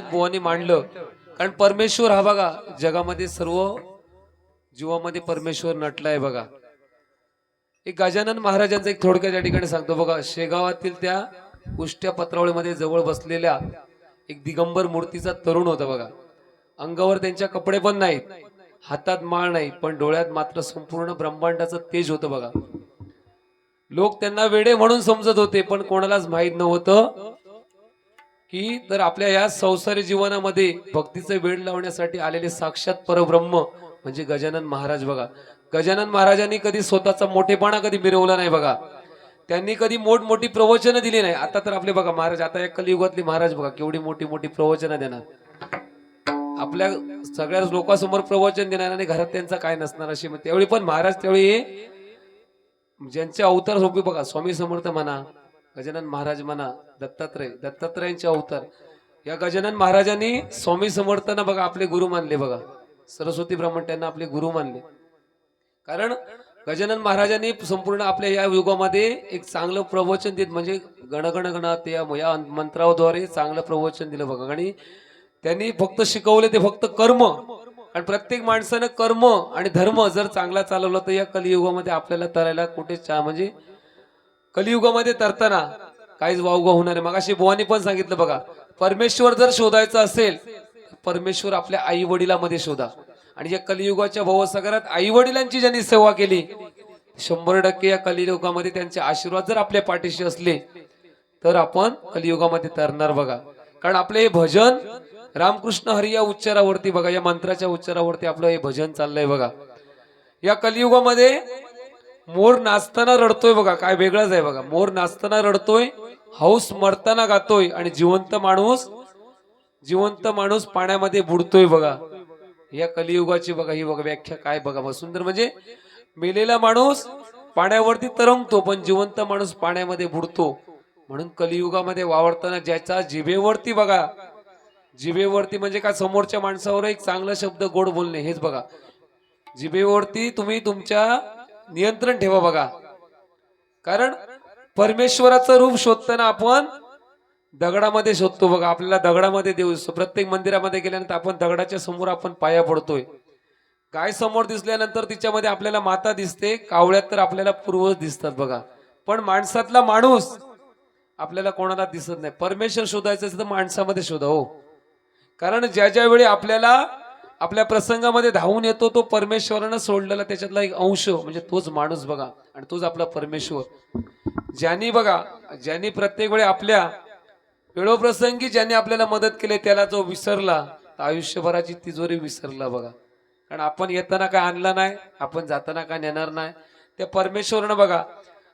बुवानी मांडलं. कारण परमेश्वर हा बघा जगामध्ये सर्व जीवामध्ये परमेश्वर नटलाय बघा. एक गजानन महाराजांचं एक थोडक्यात या ठिकाणी सांगतो बघा शेगावातील त्या उष्ट्या पत्रावळीमध्ये जवळ बसलेल्या एक दिगंबर मूर्तीचा तरुण होता बघा. अंगावर त्यांच्या कपडे पण नाहीत हातात माळ नाही पण डोळ्यात मात्र संपूर्ण ब्रह्मांडाचं तेज होतं बघा. लोक त्यांना वेडे म्हणून समजत होते पण कोणालाच माहीत नव्हतं की तर आपल्या या संसारी जीवनामध्ये भक्तीचे वेळ लावण्यासाठी आलेले साक्षात परब्रह्म म्हणजे गजानन महाराज बघा. गजानन महाराजांनी कधी स्वतःचा मोठेपणा कधी मिरवला नाही बघा. त्यांनी कधी मोठमोठी प्रवचनं दिली नाही. आता तर आपले बघा महाराज आता या कलियुगातले महाराज बघा केवढी मोठी मोठी प्रवचनं देणार. आपल्या सगळ्या लोकांसमोर प्रवचन देणार आणि घरात त्यांचा काय नसणार अशी मग त्यावेळी पण महाराज त्यावेळी ज्यांचे अवतार सोपे बघा स्वामी समर्थ म्हणा गजानन महाराज म्हणा दत्तात्रय दत्तात्रयांचे अवतार. या गजानन महाराजांनी स्वामी समर्थांना बघा आपले गुरु मानले बघा. सरस्वती ब्राह्मण त्यांना आपले गुरु मानले. कारण गजानन महाराजांनी संपूर्ण आपल्या या युगामध्ये एक चांगलं प्रवचन देत म्हणजे गणगण गण ते या मंत्राद्वारे चांगलं प्रवचन दिलं बघा. आणि त्यांनी फक्त शिकवले ते फक्त कर्म. आणि प्रत्येक माणसानं कर्म आणि धर्म जर चांगला चालवला तर या कलियुगामध्ये आपल्याला तरायला कुठे चा- म्हणजे कलियुगामध्ये तरताना काहीच वावगा होणार आहे मगाशी बुवानी पण सांगितलं बघा परमेश्वर जर शोधायचा असेल परमेश्वर आपल्या आई वडिलामध्ये शोधा. आणि या कलियुगाच्या भवसागरात आई वडिलांची ज्यांनी सेवा केली शंभर टक्के या कलियुगामध्ये त्यांचे आशीर्वाद जर आपल्या पाठीशी असले तर आपण कलियुगामध्ये तरणार बघा. कारण आपले हे भजन रामकृष्ण हरी या उच्चारावरती बघा या मंत्राच्या उच्चारावरती आपलं हे भजन चाललंय बघा. या कलियुगामध्ये मोर नाचताना रडतोय बघा काय वेगळंच आहे बघा. मोर नाचताना रडतोय हौस मरताना गातोय आणि जिवंत माणूस जिवंत माणूस पाण्यामध्ये बुडतोय बघा. या कलियुगाची बघा ही बघा व्याख्या काय बघा. मग सुंदर म्हणजे मेलेला माणूस पाण्यावरती तरंगतो पण जिवंत माणूस पाण्यामध्ये बुडतो. म्हणून कलियुगामध्ये वावरताना ज्याच्या जिभेवरती बघा जिभेवरती म्हणजे काय? समोरच्या माणसावर एक चांगला शब्द गोड बोलणे हेच बघा. जिभेवरती तुम्ही तुमच्या नियंत्रण ठेवा बघा. कारण परमेश्वराचं रूप शोधताना आपण दगडामध्ये शोधतो बघा. आपल्याला दगडामध्ये देऊ प्रत्येक मंदिरामध्ये गेल्यानंतर आपण दगडाच्या समोर आपण पाया पडतोय. गाय समोर दिसल्यानंतर तिच्यामध्ये आपल्याला माता दिसते. कावळ्यात तर आपल्याला पूर्वज दिसतात बघा. पण माणसातला माणूस आपल्याला कोणाला दिसत नाही. परमेश्वर शोधायचं असेल तर माणसामध्ये शोधा हो. कारण ज्या ज्या वेळी आपल्याला आपल्या प्रसंगामध्ये धावून येतो तो परमेश्वरानं सोडलेला त्याच्यातला एक अंश म्हणजे तोच माणूस बघा आणि तोच आपला परमेश्वर. ज्यांनी बघा ज्यांनी प्रत्येक वेळी आपल्या वेळोप्रसंगी ज्यांनी आपल्याला मदत केली त्याला जो विसरला तर आयुष्यभराची तिजोरी विसरला बघा. कारण आपण येताना काय आणला नाही आपण जाताना काय नेणार नाही. त्या परमेश्वरनं बघा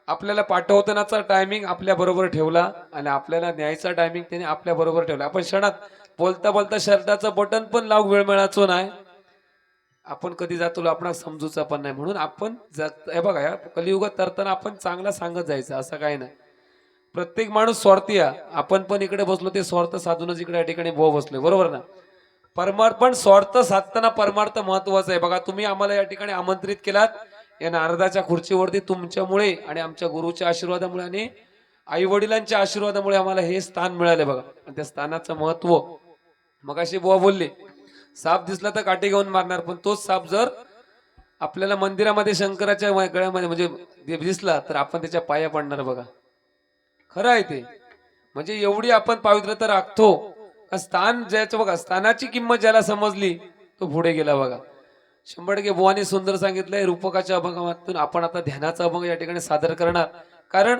आपल्याला पाठवतानाचा टायमिंग आपल्या बरोबर ठेवला आणि आपल्याला न्यायचा टायमिंग त्याने आपल्या बरोबर ठेवला. आपण क्षणात बोलता बोलता शर्टाचं बटन पण लावून वेळ मिळाचो नाही. आपण कधी जातो आपण समजूचा पण नाही. म्हणून आपण हे बघा या कलियुगात तरताना आपण चांगला सांगत जायचं असं काही नाही. प्रत्येक माणूस स्वार्थी आहे. आपण पण इकडे बसलो ते स्वार्थ साधूनच इकडे या ठिकाणी भो बसलोय बरोबर ना? परमार्पण स्वार्थ साधताना परमार्थ महत्त्वाचा आहे. बघा तुम्ही आम्हाला या ठिकाणी आमंत्रित केलात. या नारदाच्या खुर्चीवरती तुमच्यामुळे आणि आमच्या गुरुच्या आशीर्वादामुळे आणि आई वडिलांच्या आशीर्वादामुळे आम्हाला हे स्थान मिळाले बघा. आणि त्या स्थानाचं महत्त्व मग अशी बुवा बोलले साप दिसला तर काटे घेऊन मारणार पण तोच साप जर आपल्याला मंदिरामध्ये शंकराच्या गळ्यामध्ये म्हणजे दिसला तर आपण त्याच्या पाया पडणार बघा. खरं आहे ते. म्हणजे एवढी आपण पावित्र्यता राखतो स्थान ज्याचं बघा स्थानाची किंमत ज्याला समजली तो पुढे गेला बघा. शंभर टक्के बुवाने सुंदर सांगितलंय रूपकाच्या अभंगातून आपण आता ध्यानाचा अभंग या ठिकाणी सादर करणार. कारण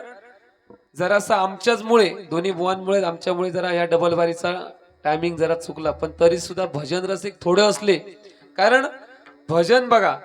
जरासा आमच्याच मुळे दोन्ही बुवांमुळे आमच्यामुळे जरा या डबल बारीचा टायमिंग जरा चुकला. पण तरी सुद्धा भजन रसिक थोडे असले. कारण भजन बघा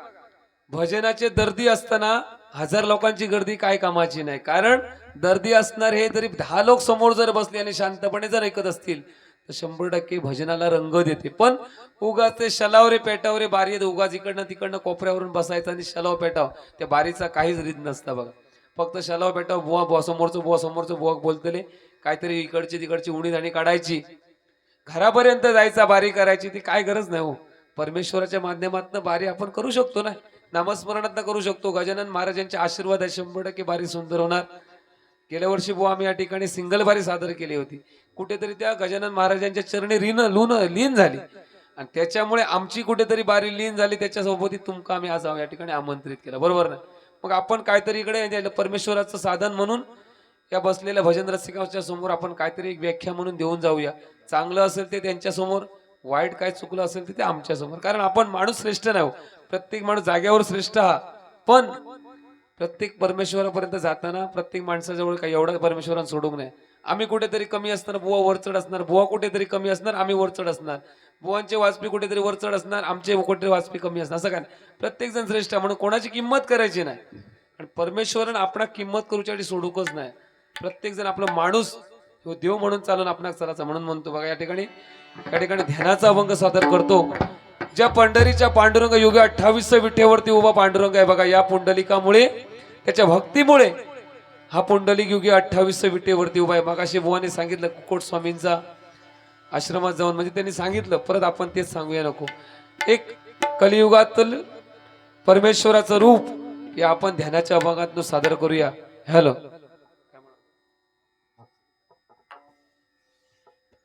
भजनाचे दर्दी असताना हजार लोकांची गर्दी काय कामाची नाही. कारण दर्दी असणार हे जरी दहा लोक समोर जर बसले आणि शांतपणे जर ऐकत असतील तर शंभर टक्के भजनाला रंग देते. पण उगा ते शलावरे पेटावरे बारी येत उगाच इकडनं तिकडनं कोपऱ्यावरून बसायचं आणि शलाव पेटाव. त्या बारीचा काहीच रीत नसता बघा. फक्त शलाव बेटा बुवा बुवा समोरचं बुवा समोरचं बुवा बोलतले. काहीतरी इकडची तिकडची उणी धाणी काढायची. घरापर्यंत जायचा बारी करायची ती काय गरज नाही हो. परमेश्वराच्या माध्यमातून बारी आपण करू शकतो ना. नामस्मरणात करू शकतो. गजानन महाराजांचे आशीर्वाद आहे शंभर टक्के बारी सुंदर होणार. गेल्या वर्षी बुवा आम्ही या ठिकाणी सिंगल बारी सादर केली होती. कुठेतरी त्या गजानन महाराजांच्या चरणी रीन लुन लीन झाली. आणि त्याच्यामुळे आमची कुठेतरी बारी लीन झाली. त्याच्यासोबत तुमका आम्ही आज या ठिकाणी आमंत्रित केलं. बरोबर ना? मग आपण काहीतरी इकडे म्हणजे परमेश्वराचं साधन म्हणून या बसलेल्या भजन रसिकाच्या समोर आपण काहीतरी एक व्याख्या म्हणून देऊन जाऊया. चांगलं असेल ते त्यांच्यासमोर वाईट काय चुकलं असेल ते ते आमच्यासमोर. कारण आपण माणूस श्रेष्ठ नाही हो. प्रत्येक माणूस जाग्यावर श्रेष्ठ हा. पण प्रत्येक परमेश्वरापर्यंत जाताना प्रत्येक माणसाजवळ काही एवढा परमेश्वरानं सोडून नाही. आम्ही कुठेतरी कमी असणार बुवा वरचढ असणार बुवा कुठेतरी कमी असणार आम्ही वरचढ असणार. बुवांचे वाजपी कुठेतरी वरचढ असणार आमचे कुठेतरी वाजपी कमी असणार. असं काय प्रत्येक जण श्रेष्ठ म्हणून कोणाची किंमत करायची नाही. आणि परमेश्वरन आपणा किंमत करूच्यासाठी सोडूकच नाही. प्रत्येक जण आपला माणूस देव म्हणून चालून आपणाक चालायचा म्हणून म्हणतो. बघा या ठिकाणी या ठिकाणी ध्यानाचा अभंग सादर करतो. ज्या पंढरीच्या पांडुरंग युगे अठ्ठावीस विठेवरती उभा पांडुरंग आहे बघा या पुंडलिकामुळे त्याच्या भक्तीमुळे हा पुंडलिक युगे अठ्ठावीस विठेवरती उभा आहे. मग अशी बुवाने सांगितलं कुकोट स्वामींचा आश्रमात जाऊन म्हणजे त्यांनी सांगितलं परत आपण तेच सांगूया नको. एक कलियुगातील परमेश्वराचं रूप हे आपण ध्यानाच्या अभागातून सादर करूया. हॅलो.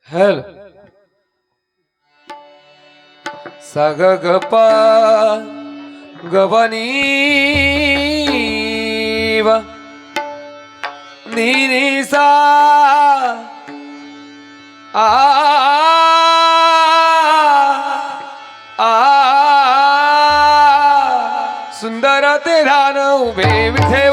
हॅलो. सग ग गवनी गबनी सा आ रान उभे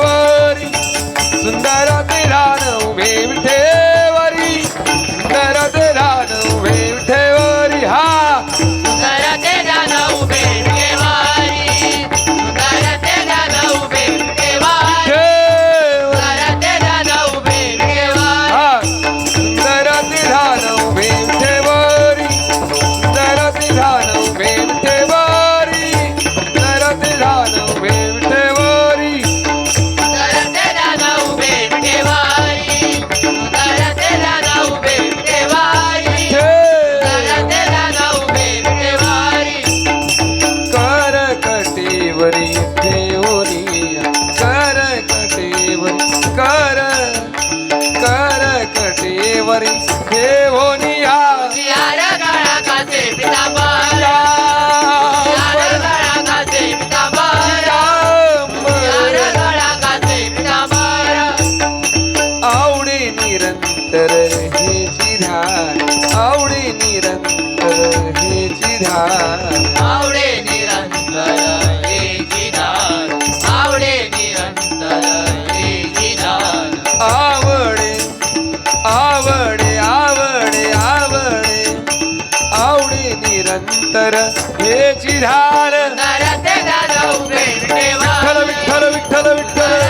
ध्यान नरते दानव विठ्ठल विठ्ठल विठ्ठल विठ्ठल.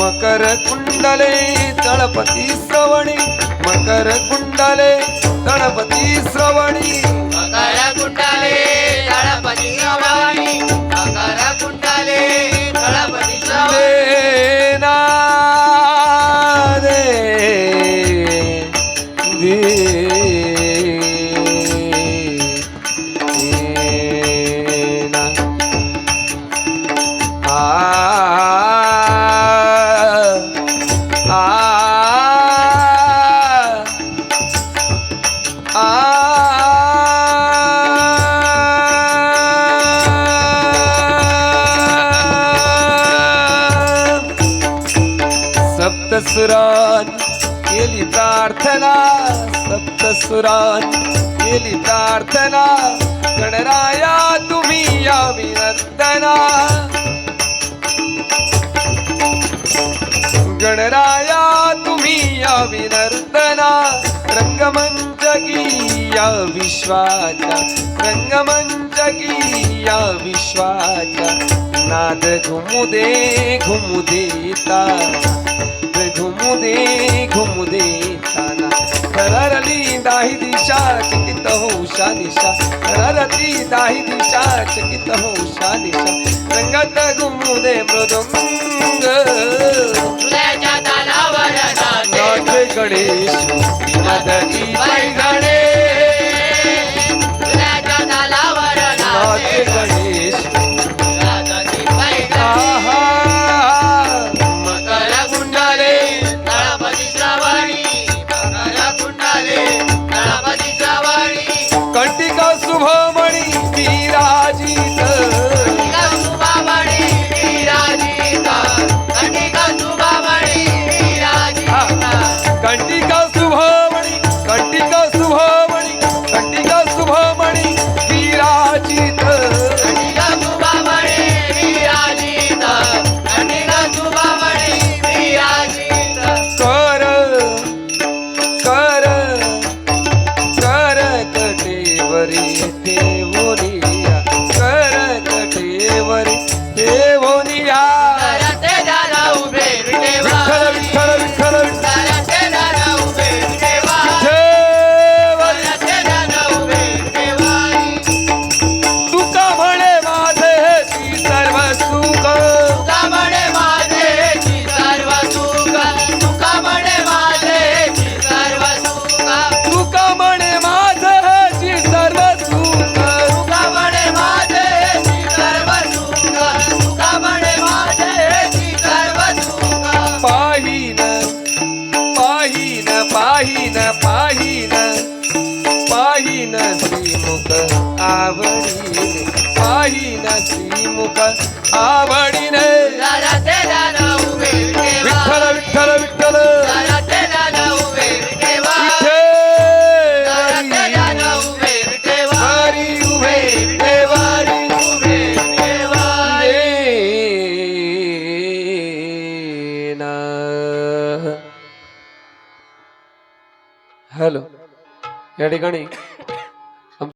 मकर कुंडले तळपती श्रवणी. मकर कुंडले तळपती श्रवणी. मकर कुंडाले तळपती श्रवणी. सप्तसुरान केली प्रार्थना सप्तसुरान केली प्रार्थना गणराया तुम्ही या विनंदना गणराया तुम्ही या विनर्दना रंगमंच की या विश्वाचा रंगमंच की या विश्वाचा नाद घुमुदे घुमुदेता घुमू दे घुमू देताना थररली दाही दिशा चकित हो शानिशा थररली दाही दिशा चकित हो शानिशा रंगत घुमू दे मृदुंग। गणेश मदती गणेश देवारी उभे विठेवा देना हॅलो. या ठिकाणी